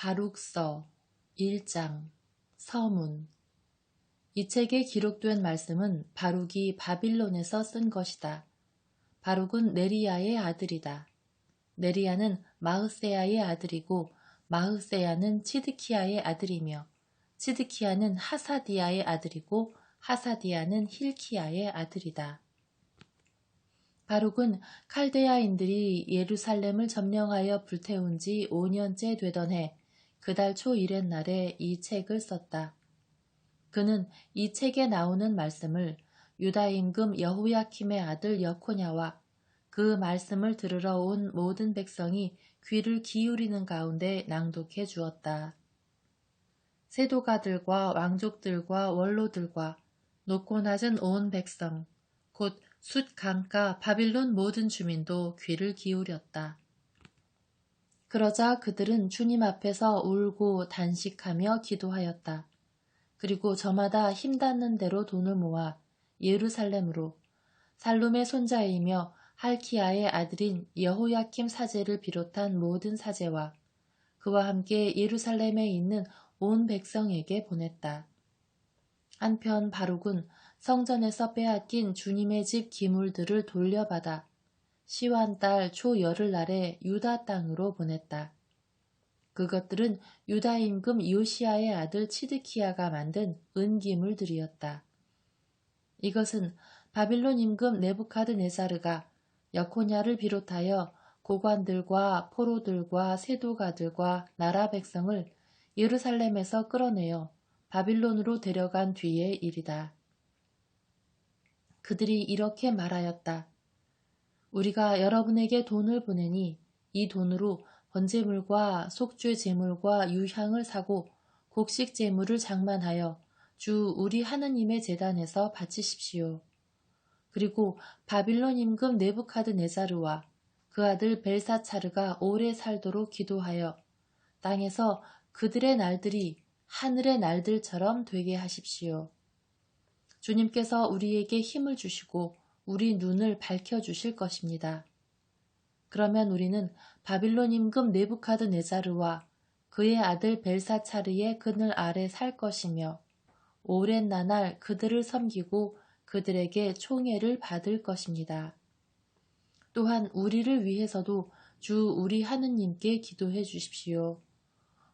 바룩서 1장 서문 이 책에 기록된 말씀은 바룩이 바빌론에서 쓴 것이다. 바룩은 네리야의 아들이다. 네리야는 마흐세야의 아들이고 마흐세야는 치드키야의 아들이며 치드키야는 하사디야의 아들이고 하사디야는 힐키야의 아들이다. 바룩은 칼데야인들이 예루살렘을 점령하여 불태운 지 5년째 되던 해 그달 초 이렛날에 이 책을 썼다. 그는 이 책에 나오는 말씀을 유다 임금 여호야킴의 아들 여코냐와 그 말씀을 들으러 온 모든 백성이 귀를 기울이는 가운데 낭독해 주었다. 세도가들과 왕족들과 원로들과 높고 낮은 온 백성, 곧 숫 강가 바빌론 모든 주민도 귀를 기울였다. 그러자 그들은 주님 앞에서 울고 단식하며 기도하였다. 그리고 저마다 힘 닿는 대로 돈을 모아 예루살렘으로 살룸의 손자이며 할키아의 아들인 여호야킴 사제를 비롯한 모든 사제와 그와 함께 예루살렘에 있는 온 백성에게 보냈다. 한편 바룩은 성전에서 빼앗긴 주님의 집 기물들을 돌려받아 시완 달 초 열흘날에 유다 땅으로 보냈다. 그것들은 유다 임금 요시아의 아들 치드키야가 만든 은기물들이었다. 이것은 바빌론 임금 네부카드네사르가 여코냐를 비롯하여 고관들과 포로들과 세도가들과 나라 백성을 예루살렘에서 끌어내어 바빌론으로 데려간 뒤의 일이다. 그들이 이렇게 말하였다. 우리가 여러분에게 돈을 보내니 이 돈으로 번제물과 속죄 제물과 유향을 사고 곡식 제물을 장만하여 주 우리 하느님의 재단에서 바치십시오. 그리고 바빌론 임금 네부카드네자르와 그 아들 벨사차르가 오래 살도록 기도하여 땅에서 그들의 날들이 하늘의 날들처럼 되게 하십시오. 주님께서 우리에게 힘을 주시고 우리 눈을 밝혀주실 것입니다. 그러면 우리는 바빌론 임금 네부카드네자르와 그의 아들 벨사차르의 그늘 아래 살 것이며 오랜 나날 그들을 섬기고 그들에게 총애를 받을 것입니다. 또한 우리를 위해서도 주 우리 하느님께 기도해 주십시오.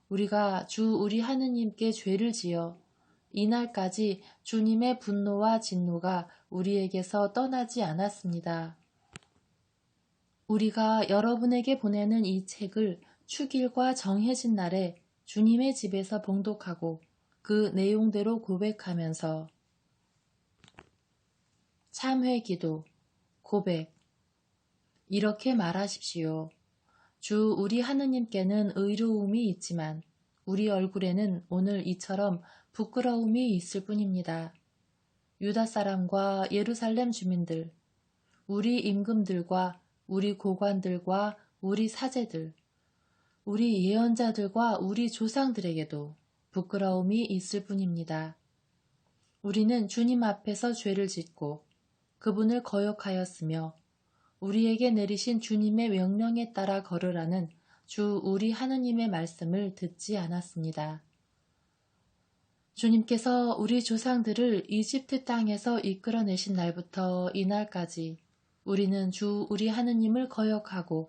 우리가 주 우리 하느님께 죄를 지어 이날까지 주님의 분노와 진노가 우리에게서 떠나지 않았습니다. 우리가 여러분에게 보내는 이 책을 축일과 정해진 날에 주님의 집에서 봉독하고 그 내용대로 고백하면서 참회 기도, 고백 이렇게 말하십시오. 주 우리 하느님께는 의로움이 있지만 우리 얼굴에는 오늘 이처럼 부끄러움이 있을 뿐입니다. 유다 사람과 예루살렘 주민들, 우리 임금들과 우리 고관들과 우리 사제들, 우리 예언자들과 우리 조상들에게도 부끄러움이 있을 뿐입니다. 우리는 주님 앞에서 죄를 짓고 그분을 거역하였으며 우리에게 내리신 주님의 명령에 따라 걸으라는 주 우리 하느님의 말씀을 듣지 않았습니다. 주님께서 우리 조상들을 이집트 땅에서 이끌어내신 날부터 이날까지 우리는 주 우리 하느님을 거역하고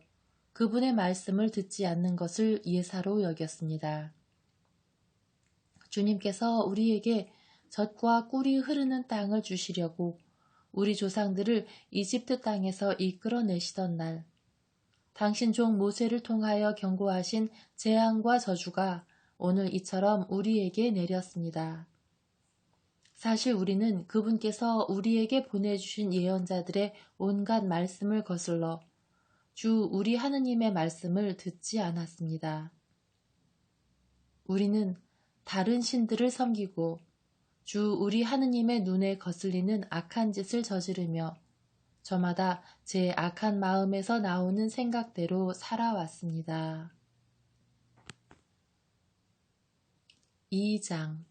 그분의 말씀을 듣지 않는 것을 예사로 여겼습니다. 주님께서 우리에게 젖과 꿀이 흐르는 땅을 주시려고 우리 조상들을 이집트 땅에서 이끌어내시던 날, 당신 종 모세를 통하여 경고하신 재앙과 저주가 오늘 이처럼 우리에게 내렸습니다. 사실 우리는 그분께서 우리에게 보내주신 예언자들의 온갖 말씀을 거슬러 주 우리 하느님의 말씀을 듣지 않았습니다. 우리는 다른 신들을 섬기고 주 우리 하느님의 눈에 거슬리는 악한 짓을 저지르며 저마다 제 악한 마음에서 나오는 생각대로 살아왔습니다. 2장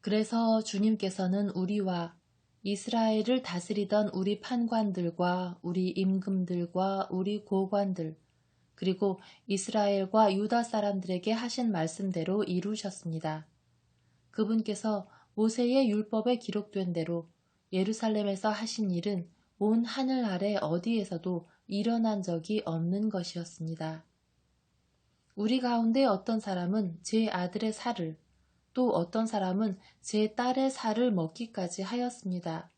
그래서 주님께서는 우리와 이스라엘을 다스리던 우리 판관들과 우리 임금들과 우리 고관들 그리고 이스라엘과 유다 사람들에게 하신 말씀대로 이루셨습니다. 그분께서 모세의 율법에 기록된 대로 예루살렘에서 하신 일은 온 하늘 아래 어디에서도 일어난 적이 없는 것이었습니다. 우리 가운데 어떤 사람은 제 아들의 살을, 또 어떤 사람은 제 딸의 살을 먹기까지 하였습니다.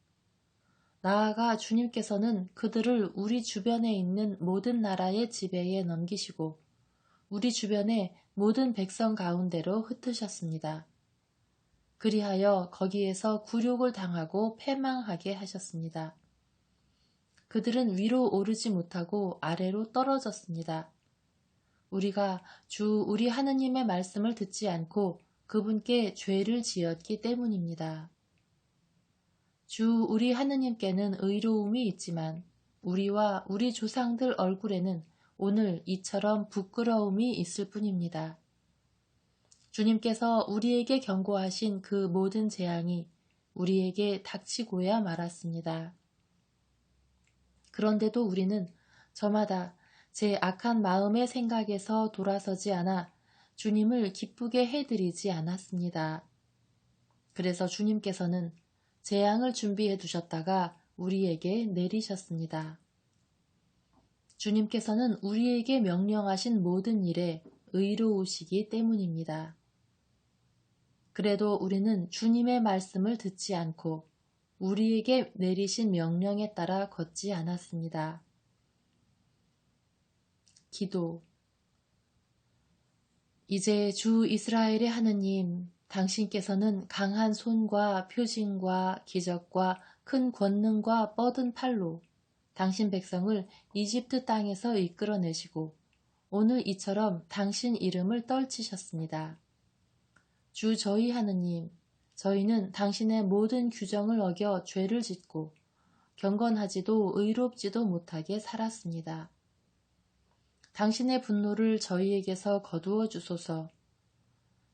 나아가 주님께서는 그들을 우리 주변에 있는 모든 나라의 지배에 넘기시고 우리 주변의 모든 백성 가운데로 흩으셨습니다. 그리하여 거기에서 굴욕을 당하고 패망하게 하셨습니다. 그들은 위로 오르지 못하고 아래로 떨어졌습니다. 우리가 주 우리 하느님의 말씀을 듣지 않고 그분께 죄를 지었기 때문입니다. 주 우리 하느님께는 의로움이 있지만 우리와 우리 조상들 얼굴에는 오늘 이처럼 부끄러움이 있을 뿐입니다. 주님께서 우리에게 경고하신 그 모든 재앙이 우리에게 닥치고야 말았습니다. 그런데도 우리는 저마다 제 악한 마음의 생각에서 돌아서지 않아 주님을 기쁘게 해드리지 않았습니다. 그래서 주님께서는 재앙을 준비해 두셨다가 우리에게 내리셨습니다. 주님께서는 우리에게 명령하신 모든 일에 의로우시기 때문입니다. 그래도 우리는 주님의 말씀을 듣지 않고 우리에게 내리신 명령에 따라 걷지 않았습니다. 기도 이제 주 이스라엘의 하느님, 당신께서는 강한 손과 표징과 기적과 큰 권능과 뻗은 팔로 당신 백성을 이집트 땅에서 이끌어내시고 오늘 이처럼 당신 이름을 떨치셨습니다. 주 저희 하느님, 저희는 당신의 모든 규정을 어겨 죄를 짓고 경건하지도 의롭지도 못하게 살았습니다. 당신의 분노를 저희에게서 거두어 주소서.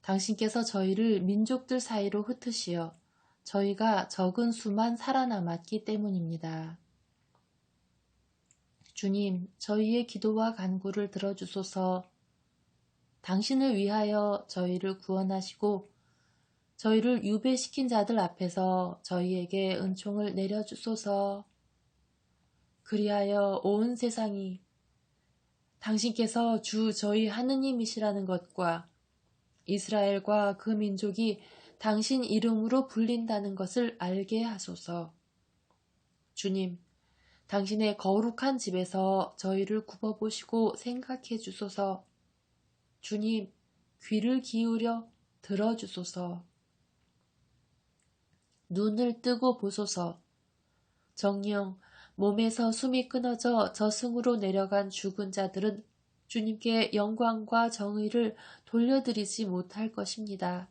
당신께서 저희를 민족들 사이로 흩으시어 저희가 적은 수만 살아남았기 때문입니다. 주님, 저희의 기도와 간구를 들어주소서. 당신을 위하여 저희를 구원하시고 저희를 유배시킨 자들 앞에서 저희에게 은총을 내려주소서. 그리하여 온 세상이 당신께서 주 저희 하느님이시라는 것과 이스라엘과 그 민족이 당신 이름으로 불린다는 것을 알게 하소서. 주님, 당신의 거룩한 집에서 저희를 굽어보시고 생각해 주소서. 주님, 귀를 기울여 들어주소서. 눈을 뜨고 보소서. 정령 몸에서 숨이 끊어져 저승으로 내려간 죽은 자들은 주님께 영광과 정의를 돌려드리지 못할 것입니다.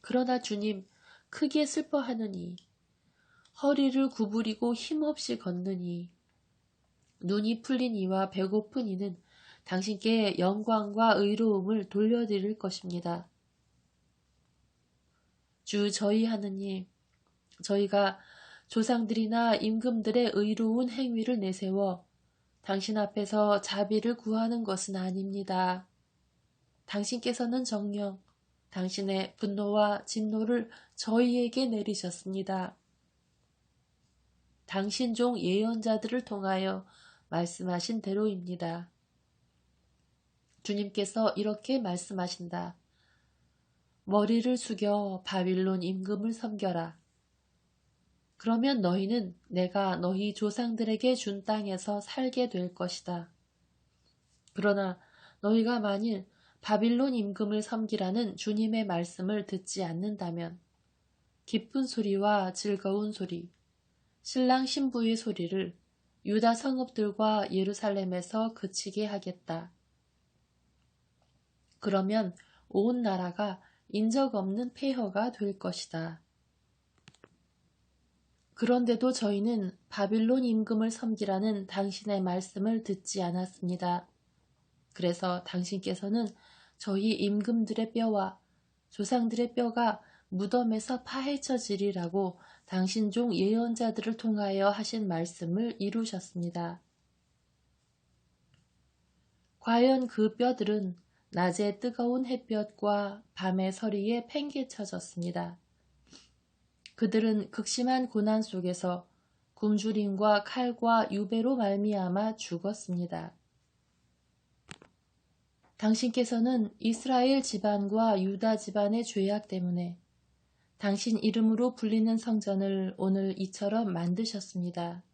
그러나 주님, 크게 슬퍼하느니, 허리를 구부리고 힘없이 걷느니, 눈이 풀린 이와 배고픈 이는 당신께 영광과 의로움을 돌려드릴 것입니다. 주 저희 하느님, 저희가 조상들이나 임금들의 의로운 행위를 내세워 당신 앞에서 자비를 구하는 것은 아닙니다. 당신께서는 정령 당신의 분노와 진노를 저희에게 내리셨습니다. 당신 종 예언자들을 통하여 말씀하신 대로입니다. 주님께서 이렇게 말씀하신다. 머리를 숙여 바빌론 임금을 섬겨라. 그러면 너희는 내가 너희 조상들에게 준 땅에서 살게 될 것이다. 그러나 너희가 만일 바빌론 임금을 섬기라는 주님의 말씀을 듣지 않는다면 기쁜 소리와 즐거운 소리, 신랑 신부의 소리를 유다 성읍들과 예루살렘에서 그치게 하겠다. 그러면 온 나라가 인적 없는 폐허가 될 것이다. 그런데도 저희는 바빌론 임금을 섬기라는 당신의 말씀을 듣지 않았습니다. 그래서 당신께서는 저희 임금들의 뼈와 조상들의 뼈가 무덤에서 파헤쳐지리라고 당신 종 예언자들을 통하여 하신 말씀을 이루셨습니다. 과연 그 뼈들은 낮의 뜨거운 햇볕과 밤의 서리에 팽개쳐졌습니다. 그들은 극심한 고난 속에서 굶주림과 칼과 유배로 말미암아 죽었습니다. 당신께서는 이스라엘 집안과 유다 집안의 죄악 때문에 당신 이름으로 불리는 성전을 오늘 이처럼 만드셨습니다.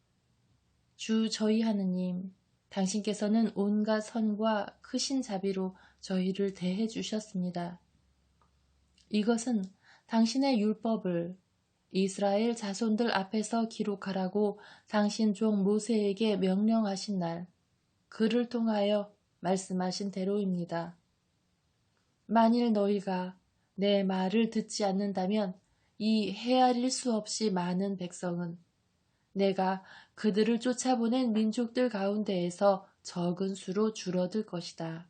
주 저희 하느님, 당신께서는 온갖 선과 크신 자비로 저희를 대해 주셨습니다. 이것은 당신의 율법을 이스라엘 자손들 앞에서 기록하라고 당신 종 모세에게 명령하신 날, 그를 통하여 말씀하신 대로입니다. 만일 너희가 내 말을 듣지 않는다면 이 헤아릴 수 없이 많은 백성은 내가 그들을 쫓아보낸 민족들 가운데에서 적은 수로 줄어들 것이다.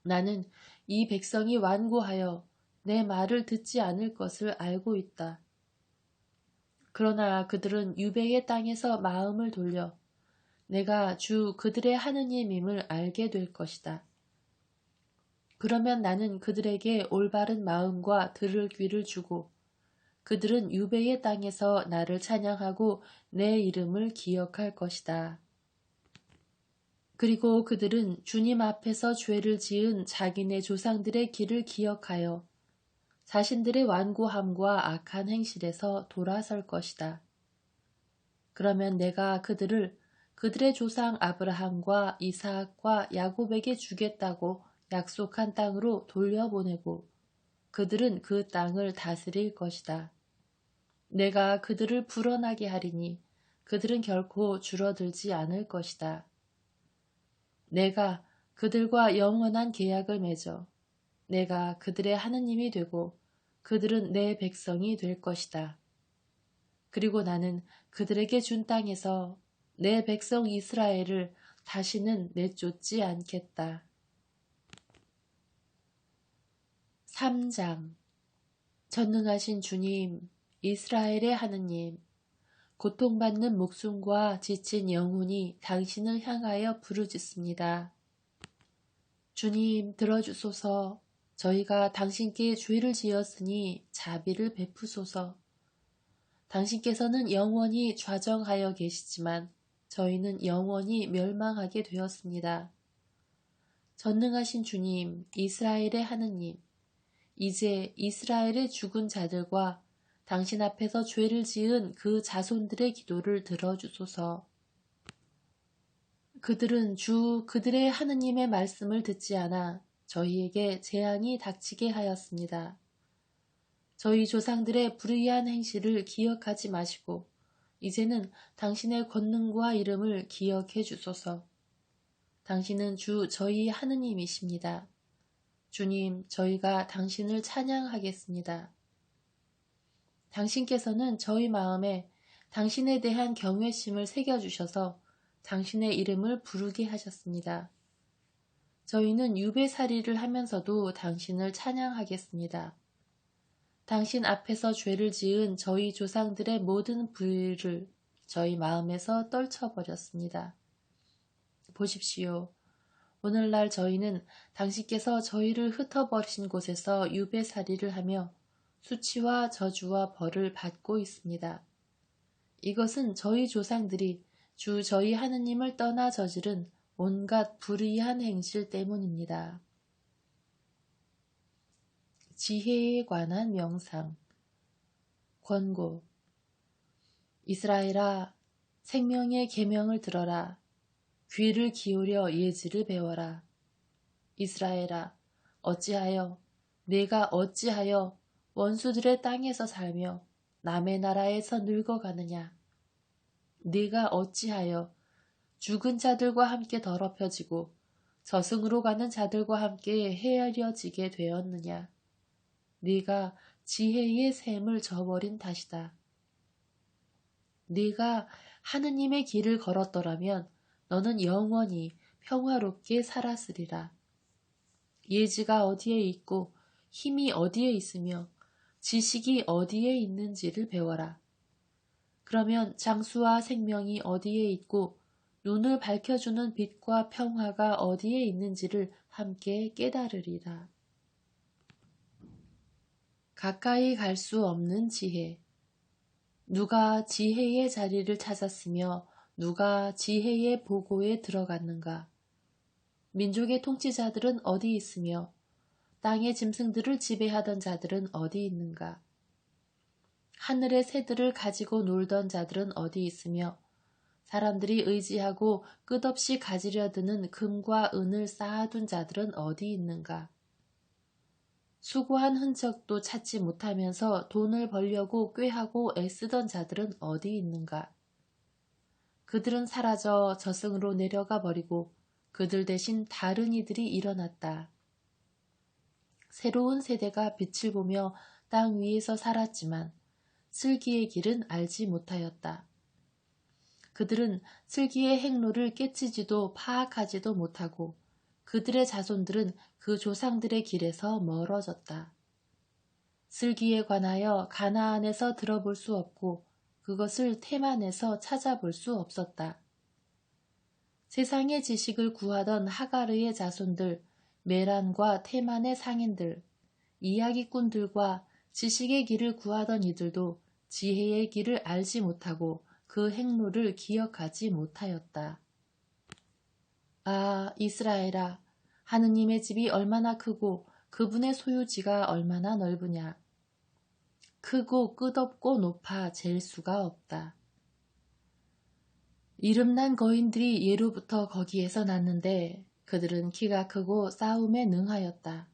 나는 이 백성이 완고하여 내 말을 듣지 않을 것을 알고 있다. 그러나 그들은 유배의 땅에서 마음을 돌려 내가 주 그들의 하느님임을 알게 될 것이다. 그러면 나는 그들에게 올바른 마음과 들을 귀를 주고 그들은 유배의 땅에서 나를 찬양하고 내 이름을 기억할 것이다. 그리고 그들은 주님 앞에서 죄를 지은 자기네 조상들의 길을 기억하여 자신들의 완고함과 악한 행실에서 돌아설 것이다. 그러면 내가 그들을 그들의 조상 아브라함과 이사학과 야곱에게 주겠다고 약속한 땅으로 돌려보내고 그들은 그 땅을 다스릴 것이다. 내가 그들을 불어나게 하리니 그들은 결코 줄어들지 않을 것이다. 내가 그들과 영원한 계약을 맺어 내가 그들의 하느님이 되고 그들은 내 백성이 될 것이다. 그리고 나는 그들에게 준 땅에서 내 백성 이스라엘을 다시는 내쫓지 않겠다. 3장 전능하신 주님, 이스라엘의 하느님, 고통받는 목숨과 지친 영혼이 당신을 향하여 부르짖습니다. 주님 들어주소서 저희가 당신께 죄를 지었으니 자비를 베푸소서. 당신께서는 영원히 좌정하여 계시지만 저희는 영원히 멸망하게 되었습니다. 전능하신 주님, 이스라엘의 하느님, 이제 이스라엘의 죽은 자들과 당신 앞에서 죄를 지은 그 자손들의 기도를 들어주소서. 그들은 주 그들의 하느님의 말씀을 듣지 않아 저희에게 재앙이 닥치게 하였습니다. 저희 조상들의 불의한 행실을 기억하지 마시고 이제는 당신의 권능과 이름을 기억해 주소서. 당신은 주 저희 하느님이십니다. 주님, 저희가 당신을 찬양하겠습니다. 당신께서는 저희 마음에 당신에 대한 경외심을 새겨주셔서 당신의 이름을 부르게 하셨습니다. 저희는 유배살이를 하면서도 당신을 찬양하겠습니다. 당신 앞에서 죄를 지은 저희 조상들의 모든 불의를 저희 마음에서 떨쳐버렸습니다. 보십시오. 오늘날 저희는 당신께서 저희를 흩어버리신 곳에서 유배살이를 하며 수치와 저주와 벌을 받고 있습니다. 이것은 저희 조상들이 주 저희 하느님을 떠나 저지른 온갖 불의한 행실 때문입니다. 지혜에 관한 명상 권고. 이스라엘아 생명의 계명을 들어라. 귀를 기울여 예지를 배워라. 이스라엘아 어찌하여 내가 어찌하여 원수들의 땅에서 살며 남의 나라에서 늙어가느냐? 네가 어찌하여 죽은 자들과 함께 더럽혀지고 저승으로 가는 자들과 함께 헤아려지게 되었느냐 네가 지혜의 샘을 저버린 탓이다. 네가 하느님의 길을 걸었더라면 너는 영원히 평화롭게 살았으리라. 예지가 어디에 있고 힘이 어디에 있으며 지식이 어디에 있는지를 배워라. 그러면 장수와 생명이 어디에 있고 눈을 밝혀주는 빛과 평화가 어디에 있는지를 함께 깨달으리라. 가까이 갈 수 없는 지혜. 누가 지혜의 자리를 찾았으며 누가 지혜의 보고에 들어갔는가? 민족의 통치자들은 어디 있으며 땅의 짐승들을 지배하던 자들은 어디 있는가? 하늘의 새들을 가지고 놀던 자들은 어디 있으며 사람들이 의지하고 끝없이 가지려 드는 금과 은을 쌓아둔 자들은 어디 있는가? 수고한 흔적도 찾지 못하면서 돈을 벌려고 꾀하고 애쓰던 자들은 어디 있는가? 그들은 사라져 저승으로 내려가 버리고 그들 대신 다른 이들이 일어났다. 새로운 세대가 빛을 보며 땅 위에서 살았지만 슬기의 길은 알지 못하였다. 그들은 슬기의 행로를 깨치지도 파악하지도 못하고 그들의 자손들은 그 조상들의 길에서 멀어졌다. 슬기에 관하여 가나안에서 들어볼 수 없고 그것을 테만에서 찾아볼 수 없었다. 세상의 지식을 구하던 하가르의 자손들, 메란과 테만의 상인들, 이야기꾼들과 지식의 길을 구하던 이들도 지혜의 길을 알지 못하고 그 행로를 기억하지 못하였다. 아, 이스라엘아, 하느님의 집이 얼마나 크고 그분의 소유지가 얼마나 넓으냐. 크고 끝없고 높아 잴 수가 없다. 이름난 거인들이 예로부터 거기에서 났는데 그들은 키가 크고 싸움에 능하였다.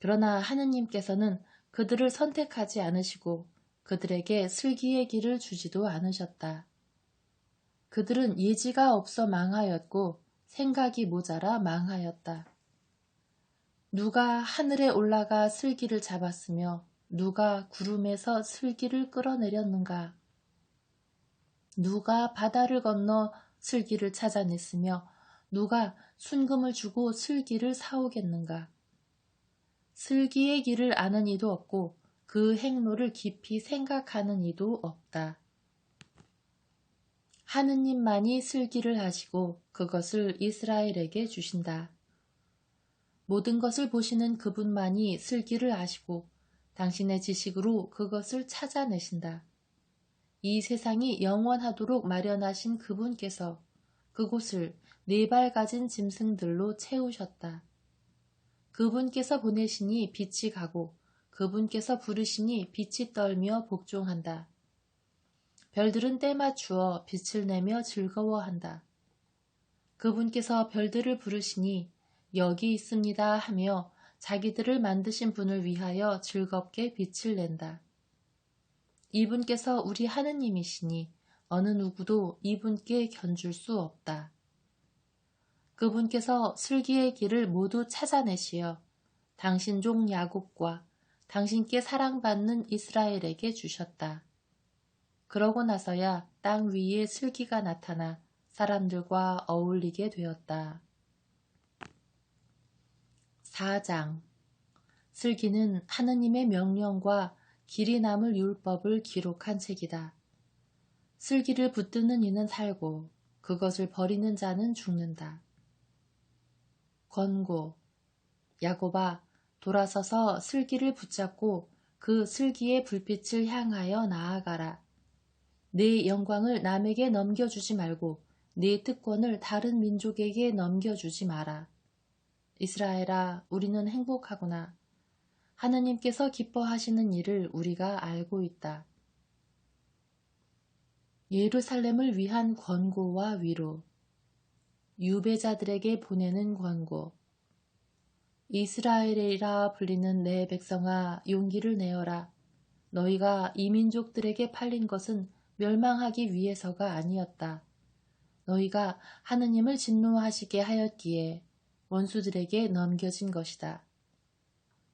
그러나 하느님께서는 그들을 선택하지 않으시고 그들에게 슬기의 길을 주지도 않으셨다. 그들은 예지가 없어 망하였고 생각이 모자라 망하였다. 누가 하늘에 올라가 슬기를 잡았으며 누가 구름에서 슬기를 끌어내렸는가? 누가 바다를 건너 슬기를 찾아냈으며 누가 순금을 주고 슬기를 사오겠는가? 슬기의 길을 아는 이도 없고 그 행로를 깊이 생각하는 이도 없다. 하느님만이 슬기를 하시고 그것을 이스라엘에게 주신다. 모든 것을 보시는 그분만이 슬기를 아시고 당신의 지식으로 그것을 찾아내신다. 이 세상이 영원하도록 마련하신 그분께서 그곳을 네 발 가진 짐승들로 채우셨다. 그분께서 보내시니 빛이 가고 그분께서 부르시니 빛이 떨며 복종한다. 별들은 때맞추어 빛을 내며 즐거워한다. 그분께서 별들을 부르시니 여기 있습니다 하며 자기들을 만드신 분을 위하여 즐겁게 빛을 낸다. 이분께서 우리 하느님이시니 어느 누구도 이분께 견줄 수 없다. 그분께서 슬기의 길을 모두 찾아내시어 당신 종 야곱과 당신께 사랑받는 이스라엘에게 주셨다. 그러고 나서야 땅 위에 슬기가 나타나 사람들과 어울리게 되었다. 4장 슬기는 하느님의 명령과 길이 남을 율법을 기록한 책이다. 슬기를 붙드는 이는 살고 그것을 버리는 자는 죽는다. 권고 야곱아 돌아서서 슬기를 붙잡고 그 슬기의 불빛을 향하여 나아가라. 네 영광을 남에게 넘겨주지 말고 네 특권을 다른 민족에게 넘겨주지 마라. 이스라엘아, 우리는 행복하구나. 하느님께서 기뻐하시는 일을 우리가 알고 있다. 예루살렘을 위한 권고와 위로 유배자들에게 보내는 권고 이스라엘이라 불리는 내 백성아 용기를 내어라. 너희가 이민족들에게 팔린 것은 멸망하기 위해서가 아니었다. 너희가 하느님을 진노하시게 하였기에 원수들에게 넘겨진 것이다.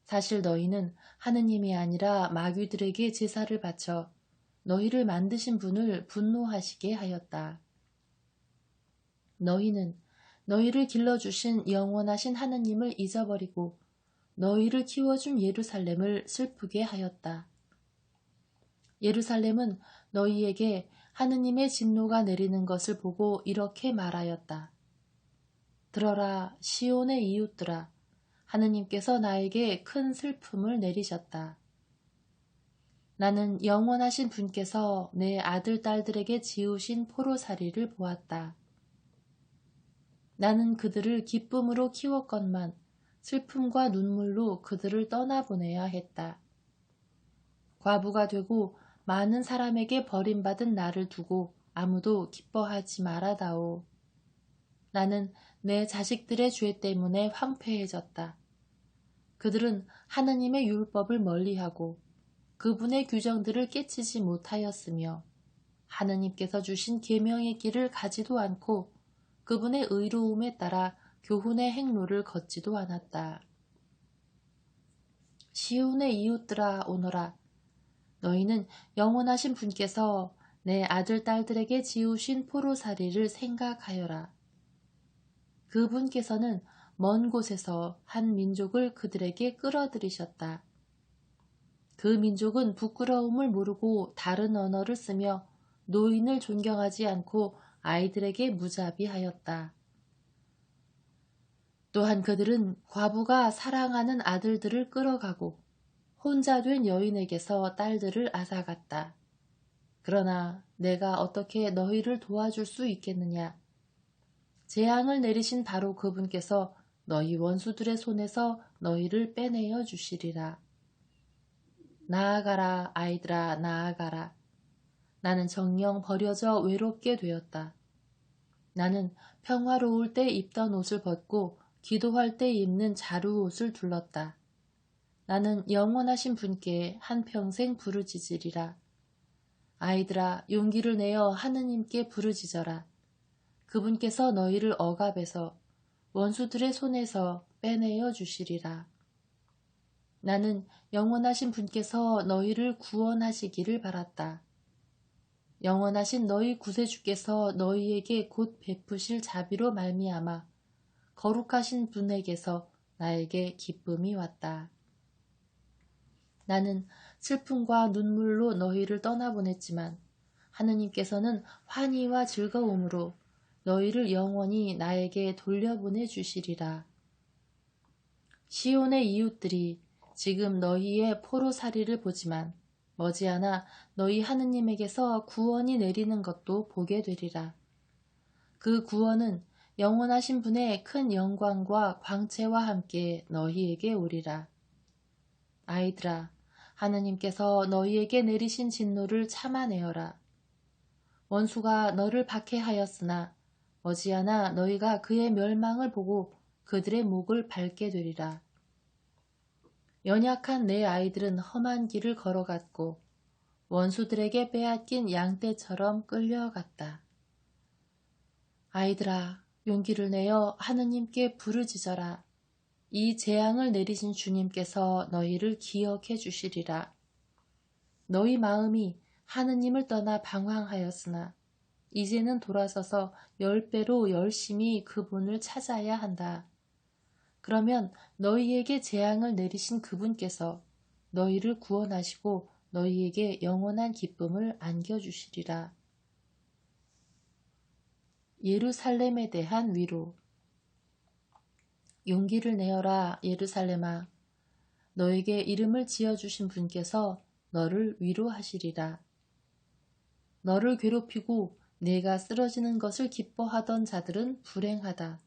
사실 너희는 하느님이 아니라 마귀들에게 제사를 바쳐 너희를 만드신 분을 분노하시게 하였다. 너희는 너희를 길러주신 영원하신 하느님을 잊어버리고 너희를 키워준 예루살렘을 슬프게 하였다. 예루살렘은 너희에게 하느님의 진노가 내리는 것을 보고 이렇게 말하였다. 들어라 시온의 이웃들아 하느님께서 나에게 큰 슬픔을 내리셨다. 나는 영원하신 분께서 내 아들, 딸들에게 지우신 포로살이를 보았다. 나는 그들을 기쁨으로 키웠건만 슬픔과 눈물로 그들을 떠나보내야 했다. 과부가 되고 많은 사람에게 버림받은 나를 두고 아무도 기뻐하지 말아다오. 나는 내 자식들의 죄 때문에 황폐해졌다. 그들은 하느님의 율법을 멀리하고 그분의 규정들을 깨치지 못하였으며 하느님께서 주신 계명의 길을 가지도 않고 그분의 의로움에 따라 교훈의 행로를 걷지도 않았다. 시온의 이웃들아 오너라 너희는 영원하신 분께서 내 아들 딸들에게 지우신 포로살이를 생각하여라. 그분께서는 먼 곳에서 한 민족을 그들에게 끌어들이셨다. 그 민족은 부끄러움을 모르고 다른 언어를 쓰며 노인을 존경하지 않고 아이들에게 무자비하였다. 또한 그들은 과부가 사랑하는 아들들을 끌어가고 혼자 된 여인에게서 딸들을 앗아갔다. 그러나 내가 어떻게 너희를 도와줄 수 있겠느냐? 재앙을 내리신 바로 그분께서 너희 원수들의 손에서 너희를 빼내어 주시리라. 나아가라, 아이들아, 나아가라. 나는 정령 버려져 외롭게 되었다. 나는 평화로울 때 입던 옷을 벗고 기도할 때 입는 자루 옷을 둘렀다. 나는 영원하신 분께 한평생 부르짖으리라. 아이들아 용기를 내어 하느님께 부르짖어라. 그분께서 너희를 억압해서 원수들의 손에서 빼내어 주시리라. 나는 영원하신 분께서 너희를 구원하시기를 바랐다. 영원하신 너희 구세주께서 너희에게 곧 베푸실 자비로 말미암아 거룩하신 분에게서 나에게 기쁨이 왔다. 나는 슬픔과 눈물로 너희를 떠나보냈지만 하느님께서는 환희와 즐거움으로 너희를 영원히 나에게 돌려보내 주시리라. 시온의 이웃들이 지금 너희의 포로살이를 보지만 머지않아 너희 하느님에게서 구원이 내리는 것도 보게 되리라. 그 구원은 영원하신 분의 큰 영광과 광채와 함께 너희에게 오리라. 아이들아, 하느님께서 너희에게 내리신 진노를 참아내어라. 원수가 너를 박해하였으나 머지않아 너희가 그의 멸망을 보고 그들의 목을 밟게 되리라. 연약한 내 아이들은 험한 길을 걸어갔고 원수들에게 빼앗긴 양떼처럼 끌려갔다. 아이들아, 용기를 내어 하느님께 부르짖어라. 이 재앙을 내리신 주님께서 너희를 기억해 주시리라. 너희 마음이 하느님을 떠나 방황하였으나 이제는 돌아서서 열 배로 열심히 그분을 찾아야 한다. 그러면 너희에게 재앙을 내리신 그분께서 너희를 구원하시고 너희에게 영원한 기쁨을 안겨주시리라. 예루살렘에 대한 위로 용기를 내어라 예루살렘아 너에게 이름을 지어주신 분께서 너를 위로하시리라. 너를 괴롭히고 내가 쓰러지는 것을 기뻐하던 자들은 불행하다.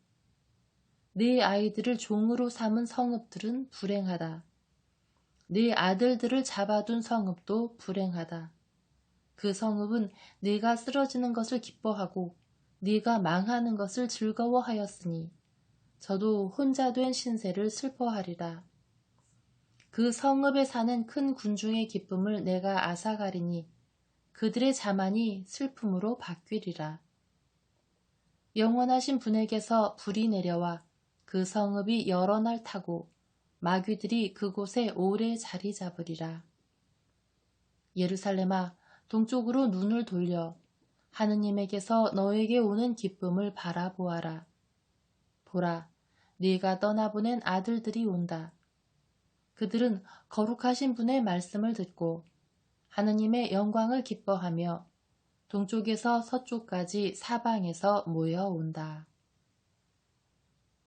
네 아이들을 종으로 삼은 성읍들은 불행하다. 네 아들들을 잡아둔 성읍도 불행하다. 그 성읍은 네가 쓰러지는 것을 기뻐하고 네가 망하는 것을 즐거워하였으니 저도 혼자 된 신세를 슬퍼하리라. 그 성읍에 사는 큰 군중의 기쁨을 내가 앗아가리니 그들의 자만이 슬픔으로 바뀌리라. 영원하신 분에게서 불이 내려와 그 성읍이 여러 날 타고 마귀들이 그곳에 오래 자리 잡으리라. 예루살렘아 동쪽으로 눈을 돌려 하느님에게서 너에게 오는 기쁨을 바라보아라. 보라, 네가 떠나보낸 아들들이 온다. 그들은 거룩하신 분의 말씀을 듣고 하느님의 영광을 기뻐하며 동쪽에서 서쪽까지 사방에서 모여온다.